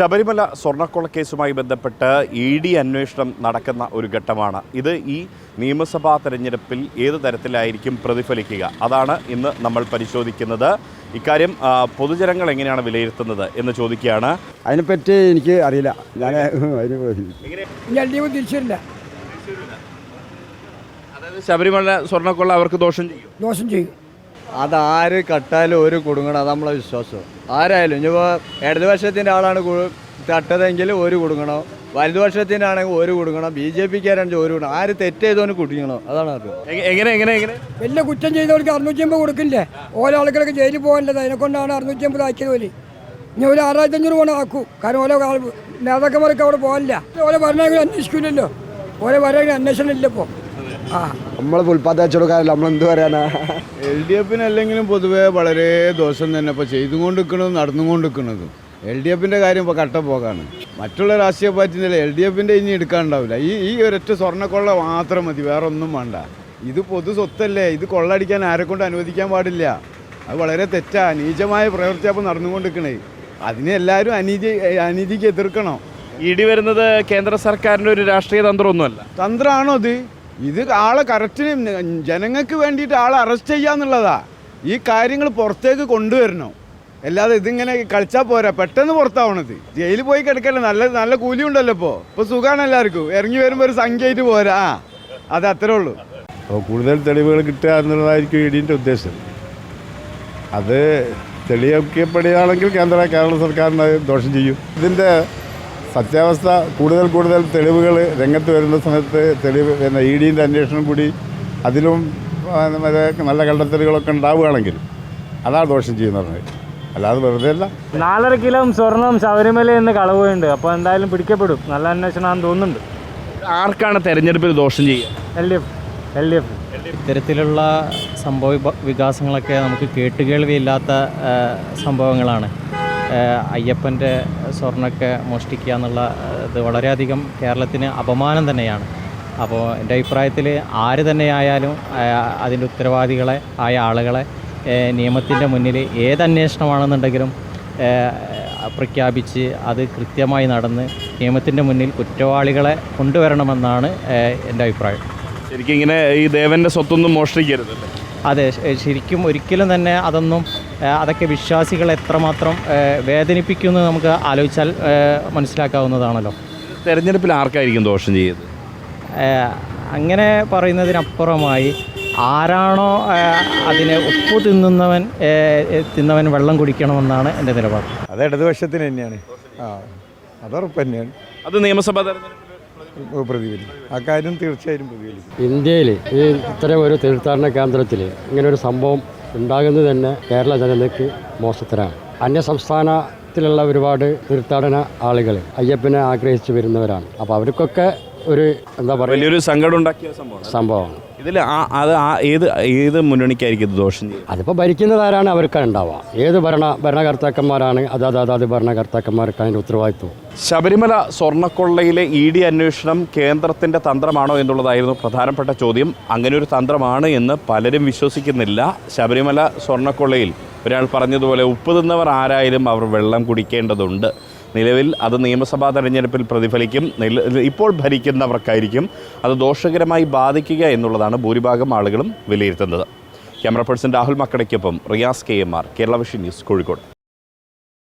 ശബരിമല സ്വർണക്കൊള്ളക്കേസുമായി ബന്ധപ്പെട്ട് E D അന്വേഷണം നടക്കുന്ന ഒരു ഘട്ടമാണ്. ഇത് ഈ നിയമസഭാ തെരഞ്ഞെടുപ്പിൽ ഏത് തരത്തിലായിരിക്കും പ്രതിഫലിക്കുക? അതാണ് ഇന്ന് നമ്മൾ പരിശോധിക്കുന്നത്. ഇക്കാര്യം പൊതുജനങ്ങൾ എങ്ങനെയാണ് വിലയിരുത്തുന്നത് എന്ന് ചോദിക്കുകയാണ്. അതിനെപ്പറ്റി എനിക്ക് അറിയില്ല. ഞാൻ തിരിച്ചില്ല അതായത് ശബരിമല സ്വർണക്കൊള്ള അവർക്ക് ദോഷം ചെയ്യും. ദോഷം ചെയ്യും. അതാര് കട്ടാലും ഒരു കുടുങ്ങണം അത് നമ്മളെ വിശ്വാസം. ആരായാലും ഇനിയിപ്പോൾ ഇടതുപക്ഷത്തിന്റെ ആളാണ് തട്ടതെങ്കിൽ ഒരു കുടുങ്ങണം. വലതുപക്ഷത്തിന്റെ ആണെങ്കിൽ ഒരു കുടുങ്ങണം. ബി ജെ പിക്കാരാണെങ്കിൽ ഒരു കുടുങ്ങണം. ആര് തെറ്റ് ചെയ്തവന് കുടിക്കണം അതാണ് അത് എങ്ങനെ എങ്ങനെ എങ്ങനെ? വലിയ കുറ്റം ചെയ്തവർക്ക് അറുന്നൂറ്റി അമ്പത് കൊടുക്കില്ലേ? ഓരോ ആളുകൾക്ക് ജയിലിൽ പോകാനുള്ളത് അതിനെ കൊണ്ടാണ് അറുന്നൂറ്റി അമ്പത് ആക്കിയത് പോലെ ഇനി ഒരു ആറായിരത്തി അഞ്ഞൂറ് പോകണം ആക്കൂ. കാരണം ഓരോ നേതാക്കന്മാർക്ക് അവിടെ പോകാനില്ല. ഓരോ ഭരണങ്ങൾ അന്വേഷിക്കില്ലല്ലോ ഓരോ ഭരണങ്ങൾ അന്വേഷണം ഇല്ല ഇപ്പോൾ ആ നമ്മൾ ഉൽപ്പാദന കച്ചവടക്കാരല്ല നമ്മൾ എന്ത് പറയാനാ? എൽ ഡി എഫിന് അല്ലെങ്കിലും പൊതുവേ വളരെ ദോഷം തന്നെ ഇപ്പോൾ ചെയ്തുകൊണ്ടിരിക്കണതും നടന്നുകൊണ്ടിരിക്കണതും. എൽ ഡി എഫിന്റെ കാര്യം ഇപ്പോൾ കട്ട പോകാണ്. മറ്റുള്ള രാഷ്ട്രീയ പാർട്ടി എൽ ഡി എഫിന്റെ ഇനി എടുക്കാണ്ടാവില്ല ഈ ഈ ഒരൊറ്റ സ്വർണക്കൊള്ള മാത്രം മതി വേറെ ഒന്നും വേണ്ട. ഇത് പൊതു സ്വത്തല്ലേ ഇത് കൊള്ളടിക്കാൻ ആരെ കൊണ്ട് അനുവദിക്കാൻ പാടില്ല. അത് വളരെ തെറ്റാ നീചമായ പ്രവർത്തി അപ്പോൾ നടന്നുകൊണ്ടിരിക്കണേ. അതിനെ എല്ലാവരും അനീതി അനീതിക്ക് എതിർക്കണം. ഇടി വരുന്നത് കേന്ദ്ര സർക്കാരിന്റെ ഒരു രാഷ്ട്രീയ തന്ത്രമൊന്നുമല്ല. തന്ത്രമാണോ ഇത്? ഇത് ആളെ കറക്റ്റിന് ജനങ്ങൾക്ക് വേണ്ടിയിട്ട് ആളെ അറസ്റ്റ് ചെയ്യാന്നുള്ളതാ ഈ കാര്യങ്ങൾ പുറത്തേക്ക് കൊണ്ടുവരണം. അല്ലാതെ ഇതിങ്ങനെ കളിച്ചാൽ പോരാ. പെട്ടെന്ന് പുറത്താവണത്. ജയിലിൽ പോയി കിടക്കല്ലേ. നല്ല നല്ല കൂലി ഉണ്ടല്ലോ ഇപ്പോൾ ഇപ്പോൾ സുഖമാണ് എല്ലാവർക്കും. ഇറങ്ങി വരുമ്പോൾ ഒരു സംഖ്യയായിട്ട് പോരാ. ആ അത് അത്രേ ഉള്ളൂ. അപ്പോൾ കൂടുതൽ തെളിവുകൾ കിട്ടുക എന്നുള്ളതായിരിക്കും ഇടീന്റെ ഉദ്ദേശം. അത് തെളിയിക്കപ്പെടുകയാണെങ്കിൽ കേന്ദ്ര കേരള സർക്കാരിന് ദോഷം ചെയ്യും. ഇതിന്റെ സത്യാവസ്ഥ കൂടുതൽ കൂടുതൽ തെളിവുകൾ രംഗത്ത് വരുന്ന സമയത്ത് തെളിവ് പിന്നെ ഇ ഡിന്റെ അന്വേഷണം കൂടി അതിലും നല്ല കണ്ടെത്തലുകളൊക്കെ ഉണ്ടാവുകയാണെങ്കിൽ അതാണ് ദോഷം ചെയ്യുന്നത് അല്ലാതെ വെറുതെ അല്ല. നാലര കിലോ സ്വർണം ശബരിമല എന്ന് കളവുണ്ട് അപ്പോൾ എന്തായാലും പിടിക്കപ്പെടും. നല്ല അന്വേഷണമാണെന്ന് തോന്നുന്നുണ്ട്. ആർക്കാണ് തെരഞ്ഞെടുപ്പിൽ ദോഷം ചെയ്യുക? L D F. L D F. ഇത്തരത്തിലുള്ള സംഭവ വികാസങ്ങളൊക്കെ നമുക്ക് കേട്ടുകേൾവിയില്ലാത്ത സംഭവങ്ങളാണ്. അയ്യപ്പന്റെ സ്വർണമൊക്കെ മോഷ്ടിക്കുക എന്നുള്ള ഇത് വളരെയധികം കേരളത്തിന് അപമാനം തന്നെയാണ്. അപ്പോൾ എന്റെ അഭിപ്രായത്തിൽ ആര് തന്നെയായാലും അതിന്റെ ഉത്തരവാദികളെ ആയ ആളുകളെ നിയമത്തിന്റെ മുന്നിൽ ഏത് അന്വേഷണമാണെന്നുണ്ടെങ്കിലും പ്രഖ്യാപിച്ച് അത് കൃത്യമായി നടന്ന് നിയമത്തിന്റെ മുന്നിൽ കുറ്റവാളികളെ കൊണ്ടുവരണമെന്നാണ് എന്റെ അഭിപ്രായം. ശരിക്കും ഇങ്ങനെ ഈ ദേവന്റെ സ്വത്തൊന്നും മോഷ്ടിക്കരുത് അതെ ശരിക്കും ഒരിക്കലും തന്നെ അതൊന്നും അതൊക്കെ വിശ്വാസികൾ എത്രമാത്രം വേദനിപ്പിക്കുമെന്ന് നമുക്ക് ആലോചിച്ചാൽ മനസ്സിലാക്കാവുന്നതാണല്ലോ. തെരഞ്ഞെടുപ്പിൽ ആർക്കായിരിക്കും ദോഷം ചെയ്യുന്നത് ആ, അങ്ങനെ പറയുന്നതിനപ്പുറമായി ആരാണോ അതിനെ ഉപ്പ് തിന്നുന്നവൻ തിന്നവൻ വെള്ളം കുടിക്കണമെന്നാണ് എന്റെ നിലപാട്. അത് ഇടതുപക്ഷത്തിന് തന്നെയാണ്. ആ അതുറപ്പ് തന്നെയാണ്. അത് നിയമസഭാ പ്രതിഫലിക്കും. ആ കാര്യം തീർച്ചയായും പ്രതിഫലിക്കും. ഇന്ത്യയിൽ ഈ ഇത്തരം ഒരു തീർത്ഥാടന കേന്ദ്രത്തിൽ ഇങ്ങനെ ഒരു സംഭവം ഉണ്ടാകുന്നത് തന്നെ കേരള ജനതയ്ക്ക് മോശത്തരാണ്. അന്യ സംസ്ഥാനത്തിലുള്ള ഒരുപാട് തീർത്ഥാടന ആളുകൾ അയ്യപ്പനെ ആഗ്രഹിച്ച് വരുന്നവരാണ്. അപ്പോൾ അവർക്കൊക്കെ ഒരു എന്താ പറയുക വലിയൊരു സങ്കടം ഉണ്ടാക്കിയ സംഭവമാണ്. സംഭവമാണ്. ഇതിൽ ആ അത് ആ ഏത് ഏത് മുന്നണിക്കായിരിക്കും ഇത് ദോഷം ചെയ്യുക? അതിപ്പോൾ ഭരിക്കുന്നതാരാണ് അവർക്ക് ഉണ്ടാവുക ഏത് ഭരണ ഭരണകർത്താക്കന്മാരാണ് അതാത് അതാത് ഭരണകർത്താക്കന്മാർക്ക് അതിന്റെ ഉത്തരവാദിത്വം? ശബരിമല സ്വർണക്കൊള്ളയിലെ ഇ ഡി അന്വേഷണം കേന്ദ്രത്തിന്റെ തന്ത്രമാണോ എന്നുള്ളതായിരുന്നു പ്രധാനപ്പെട്ട ചോദ്യം. അങ്ങനെ ഒരു തന്ത്രമാണ് എന്ന് പലരും വിശ്വസിക്കുന്നില്ല. ശബരിമല സ്വർണക്കൊള്ളയിൽ ഒരാൾ പറഞ്ഞതുപോലെ ഉപ്പ് തിന്നവർ ആരായാലും അവർ വെള്ളം കുടിക്കേണ്ടതുണ്ട്. നിലവിൽ അത് നിയമസഭാ തെരഞ്ഞെടുപ്പിൽ പ്രതിഫലിക്കും. ഇപ്പോൾ ഭരിക്കുന്നവർക്കായിരിക്കും അത് ദോഷകരമായി ബാധിക്കുക എന്നുള്ളതാണ് ഭൂരിഭാഗം ആളുകളും വിലയിരുത്തുന്നത്. Camera person Rahul മക്കടയ്ക്കൊപ്പം Riyas K M R Kerala vision news Kozhikode.